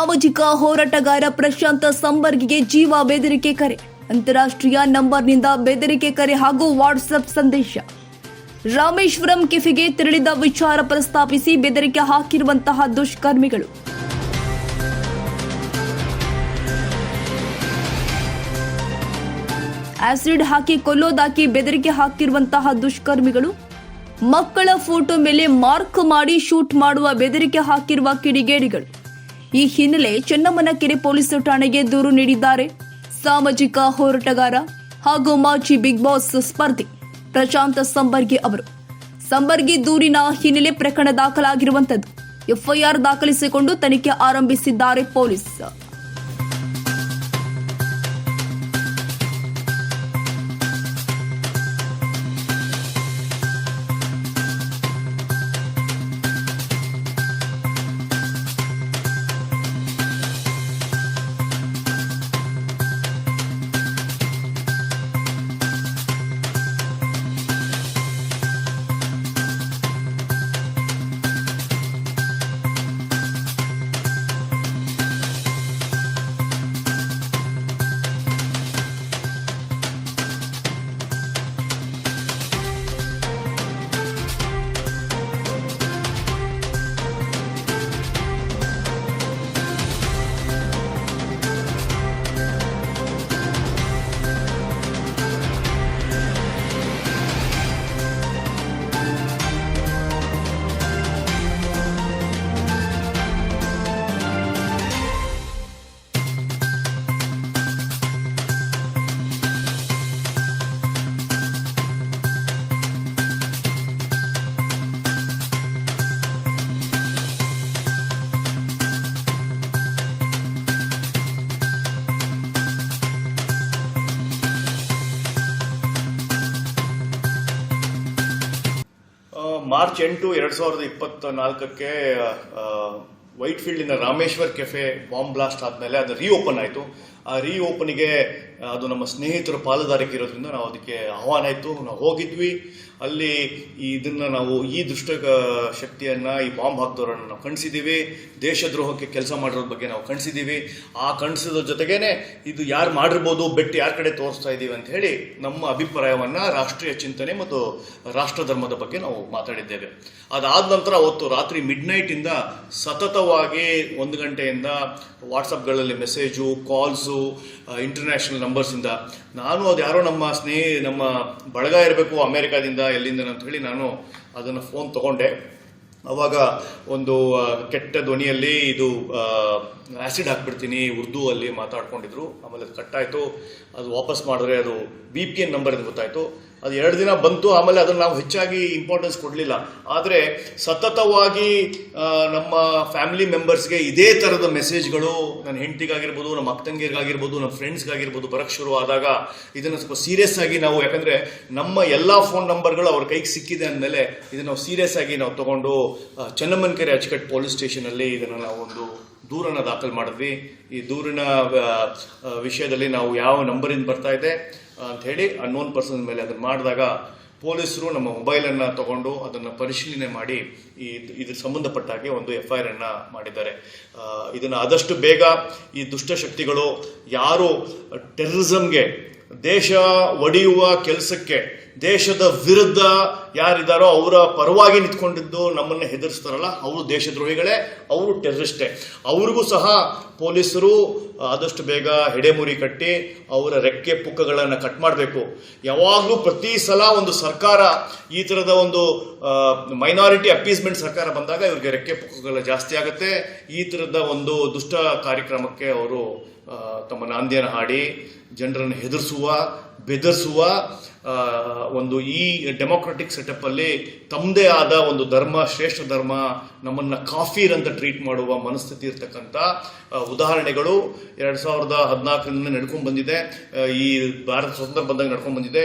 ಸಾಮಾಜಿಕ ಹೋರಾಟಗಾರ ಪ್ರಶಾಂತ ಸಂಬರ್ಗಿಗೆ ಜೀವ ಬೆದರಿಕೆ ಕರೆ. ಅಂತಾರಾಷ್ಟ್ರೀಯ ನಂಬರ್ನಿಂದ ಬೆದರಿಕೆ ಕರೆ ಹಾಗೂ ವಾಟ್ಸಪ್ ಸಂದೇಶ. ರಾಮೇಶ್ವರಂ ಕೆಫೆಗೆ ತೆರಳಿದ ವಿಚಾರ ಪ್ರಸ್ತಾಪಿಸಿ ಬೆದರಿಕೆ ಹಾಕಿರುವಂತಹ ದುಷ್ಕರ್ಮಿಗಳು. ಆಸಿಡ್ ಹಾಕಿ ಕೊಲ್ಲೋದಾಕಿ ಬೆದರಿಕೆ ಹಾಕಿರುವಂತಹ ದುಷ್ಕರ್ಮಿಗಳು. ಮಕ್ಕಳ ಫೋಟೋ ಮೇಲೆ ಮಾರ್ಕ್ ಮಾಡಿ ಶೂಟ್ ಮಾಡುವ ಬೆದರಿಕೆ ಹಾಕಿರುವ ಕಿಡಿಗೇಡಿಗಳು. ಈ ಹಿನ್ನೆಲೆ ಚೆನ್ನಮ್ಮನಕೆರೆ ಪೊಲೀಸ್ ಠಾಣೆಗೆ ದೂರು ನೀಡಿದ್ದಾರೆ. ಸಾಮಾಜಿಕ ಹೋರಾಟಗಾರ ಹಾಗೂ ಮಾಜಿ ಬಿಗ್ ಬಾಸ್ ಸ್ಪರ್ಧಿ ಪ್ರಶಾಂತ ಸಂಬರ್ಗಿ ಅವರು. ಸಂಬರ್ಗಿ ದೂರಿನ ಹಿನ್ನೆಲೆ ಪ್ರಕರಣ ದಾಖಲಾಗಿರುವಂತದ್ದು ಎಫ್ಐಆರ್ ದಾಖಲಿಸಿಕೊಂಡು ತನಿಖೆ ಆರಂಭಿಸಿದ್ದಾರೆ ಪೊಲೀಸ್. ಮಾರ್ಚ್ ಎಂಟು ಎರಡ್ ಸಾವಿರದ ಇಪ್ಪತ್ತ ನಾಲ್ಕಕ್ಕೆ ವೈಟ್ ಫೀಲ್ಡಿನ ರಾಮೇಶ್ವರ್ ಕೆಫೆ ಬಾಂಬ್ ಬ್ಲಾಸ್ಟ್ ಆದಮೇಲೆ ಅದು ರೀಓಪನ್ ಆಯಿತು. ಆ ರೀ ಓಪನಿಗೆ ಅದು ನಮ್ಮ ಸ್ನೇಹಿತರ ಪಾಲುದಾರಿಕೆ ಇರೋದ್ರಿಂದ ನಾವು ಅದಕ್ಕೆ ಆಹ್ವಾನ ಇತ್ತು ನಾವು ಹೋಗಿದ್ವಿ. ಅಲ್ಲಿ ಇದನ್ನ ನಾವು ಈ ದುಷ್ಟ ಶಕ್ತಿಯನ್ನು, ಈ ಬಾಂಬ್ ಹಾಕ್ದವರನ್ನು ನಾವು ಕಣಿಸಿದ್ದೀವಿ ದೇಶದ್ರೋಹಕ್ಕೆ ಕೆಲಸ ಮಾಡಿರೋದ್ರ ಬಗ್ಗೆ ನಾವು ಕಣಿಸಿದ್ದೀವಿ ಆ ಕಣಿಸಿದ ಜೊತೆಗೇನೆ ಇದು ಯಾರು ಮಾಡಿರ್ಬೋದು, ಬೆಟ್ಟು ಯಾರ ಕಡೆ ತೋರಿಸ್ತಾ ಇದ್ದೀವಿ ಅಂತ ಹೇಳಿ ನಮ್ಮ ಅಭಿಪ್ರಾಯವನ್ನು ರಾಷ್ಟ್ರೀಯ ಚಿಂತನೆ ಮತ್ತು ರಾಷ್ಟ್ರ ಧರ್ಮದ ಬಗ್ಗೆ ನಾವು ಮಾತಾಡಿದ್ದೇವೆ. ಅದಾದ ನಂತರ ಅವತ್ತು ರಾತ್ರಿ ಮಿಡ್ ನೈಟಿಂದ ಸತತವಾಗಿ ಒಂದು ಗಂಟೆಯಿಂದ ವಾಟ್ಸಪ್ಗಳಲ್ಲಿ ಮೆಸೇಜು ಕಾಲ್ಸು ಇಂಟರ್ನ್ಯಾಷನಲ್ ನಂಬರ್ಸಿಂದ ನಾನು ಅದು ಯಾರೋ ನಮ್ಮ ಸ್ನೇಹಿ, ನಮ್ಮ ಬಳಗ ಇರಬೇಕು ಅಮೇರಿಕಾದಿಂದ ಎಲ್ಲಿಂದ ಅಂತ ಹೇಳಿ ನಾನು ಅದನ್ನು ಫೋನ್ ತಗೊಂಡೆ. ಅವಾಗ ಒಂದು ಕೆಟ್ಟ ಧ್ವನಿಯಲ್ಲಿ ಇದು ಆ್ಯಸಿಡ್ ಹಾಕ್ಬಿಡ್ತೀನಿ, ಉರ್ದು ಅಲ್ಲಿ ಮಾತಾಡ್ಕೊಂಡಿದ್ರು. ಆಮೇಲೆ ಅದು ಕಟ್ಟಾಯಿತು ಅದು ವಾಪಸ್ ಮಾಡಿದ್ರೆ ಅದು ಬಿ ಪಿ ಎನ್ ನಂಬರ್ ಅಂತ ಗೊತ್ತಾಯ್ತು. ಅದು ಎರಡು ದಿನ ಬಂತು ಆಮೇಲೆ ಅದನ್ನು ನಾವು ಹೆಚ್ಚಾಗಿ ಇಂಪಾರ್ಟೆನ್ಸ್ ಕೊಡಲಿಲ್ಲ. ಆದರೆ ಸತತವಾಗಿ ನಮ್ಮ ಫ್ಯಾಮಿಲಿ ಮೆಂಬರ್ಸ್ಗೆ ಇದೇ ಥರದ ಮೆಸೇಜ್ಗಳು ನನ್ನ ಹೆಂಡತಿಗಾಗಿರ್ಬೋದು ನಮ್ಮ ಅಕ್ಕಂಗಿರ್ಗಾಗಿರ್ಬೋದು ನಮ್ಮ ಫ್ರೆಂಡ್ಸ್ಗಾಗಿರ್ಬೋದು ಬರಕ್ಕೆ ಶುರು ಆದಾಗ ಇದನ್ನು ಸ್ವಲ್ಪ ಸೀರಿಯಸ್ ಆಗಿ ನಾವು ಯಾಕಂದರೆ ನಮ್ಮ ಎಲ್ಲ ಫೋನ್ ನಂಬರ್ಗಳು ಅವ್ರ ಕೈಗೆ ಸಿಕ್ಕಿದೆ ಅಂದಮೇಲೆ ಇದನ್ನು ನಾವು ಸೀರಿಯಸ್ ಆಗಿ ನಾವು ತಗೊಂಡು ಆ, ಚೆನ್ನಮ್ಮನಕೆರೆ ಅಚ್ಚುಕಟ್ಟು ಪೊಲೀಸ್ ಸ್ಟೇಷನಲ್ಲಿ ಇದನ್ನು ನಾವು ಒಂದು ದೂರನ್ನ ದಾಖಲು ಮಾಡಿದ್ವಿ. ಈ ದೂರಿನ ವಿಷಯದಲ್ಲಿ ನಾವು ಯಾವ ನಂಬರಿಂದ ಬರ್ತಾ ಇದೆ ಅಂತ ಹೇಳಿ ಅನ್ನೋನ್ ಪರ್ಸನ್ ಮೇಲೆ ಅದನ್ನು ಮಾಡಿದಾಗ ಪೊಲೀಸರು ನಮ್ಮ ಮೊಬೈಲನ್ನು ತಗೊಂಡು ಅದನ್ನು ಪರಿಶೀಲನೆ ಮಾಡಿ ಈ ಇದ್ರ ಸಂಬಂಧಪಟ್ಟ ಹಾಗೆ ಒಂದು ಎಫ್ ಐ ಆರ್ ಅನ್ನ ಮಾಡಿದ್ದಾರೆ. ಇದನ್ನು ಆದಷ್ಟು ಬೇಗ ಈ ದುಷ್ಟಶಕ್ತಿಗಳು ಯಾರು ಟೆರರಿಸಂಗೆ ದೇಶ ಒಡೆಯುವ ಕೆಲಸಕ್ಕೆ ದೇಶದ ವಿರುದ್ಧ ಯಾರಿದ್ದಾರೋ ಅವರ ಪರವಾಗಿ ನಿಂತ್ಕೊಂಡಿದ್ದು ನಮ್ಮನ್ನ ಹೆದರಿಸ್ತಾರಲ್ಲ, ಅವರು ದೇಶದ್ರೋಹಿಗಳೇ, ಅವರು ಟೆರರಿಸ್ಟೇ. ಅವ್ರಿಗೂ ಸಹ ಪೊಲೀಸರು ಆದಷ್ಟು ಬೇಗ ಹೆಡೆಮುರಿ ಕಟ್ಟಿ ಅವರ ರೆಕ್ಕೆ ಪುಕ್ಕಗಳನ್ನು ಕಟ್ ಮಾಡಬೇಕು. ಯಾವಾಗಲೂ ಪ್ರತಿ ಸಲ ಒಂದು ಸರ್ಕಾರ, ಈ ಥರದ ಒಂದು ಮೈನಾರಿಟಿ ಅಪೀಸ್ಮೆಂಟ್ ಸರ್ಕಾರ ಬಂದಾಗ ಇವ್ರಿಗೆ ರೆಕ್ಕೆ ಪುಕ್ಕಗಳ ಜಾಸ್ತಿ ಆಗುತ್ತೆ. ಈ ಥರದ ಒಂದು ದುಷ್ಟ ಕಾರ್ಯಕ್ರಮಕ್ಕೆ ಅವರು ತಮ್ಮ ನಾಂದಿಯನ್ನು ಹಾಡಿ, ಜನರನ್ನು ಹೆದರಿಸುವ ಬೆದರಿಸುವ ಒಂದು ಈ ಡೆಮೊಕ್ರೆಟಿಕ್ ಸೆಟಪ್ ಅಲ್ಲಿ ತಮ್ಮದೇ ಆದ ಒಂದು ಧರ್ಮ, ಶ್ರೇಷ್ಠ ಧರ್ಮ ನಮ್ಮನ್ನು ಕಾಫೀರ್ ಅಂತ ಟ್ರೀಟ್ ಮಾಡುವ ಮನಸ್ಥಿತಿ ಇರ್ತಕ್ಕಂಥ ಉದಾಹರಣೆಗಳು ಎರಡು ಸಾವಿರದ ಹದಿನಾಲ್ಕರಿಂದ ನಡ್ಕೊಂಡು ಬಂದಿದೆ. ಈ ಭಾರತ ಸ್ವತಂತ್ರ ಬಂದಾಗ ನಡ್ಕೊಂಡು ಬಂದಿದೆ.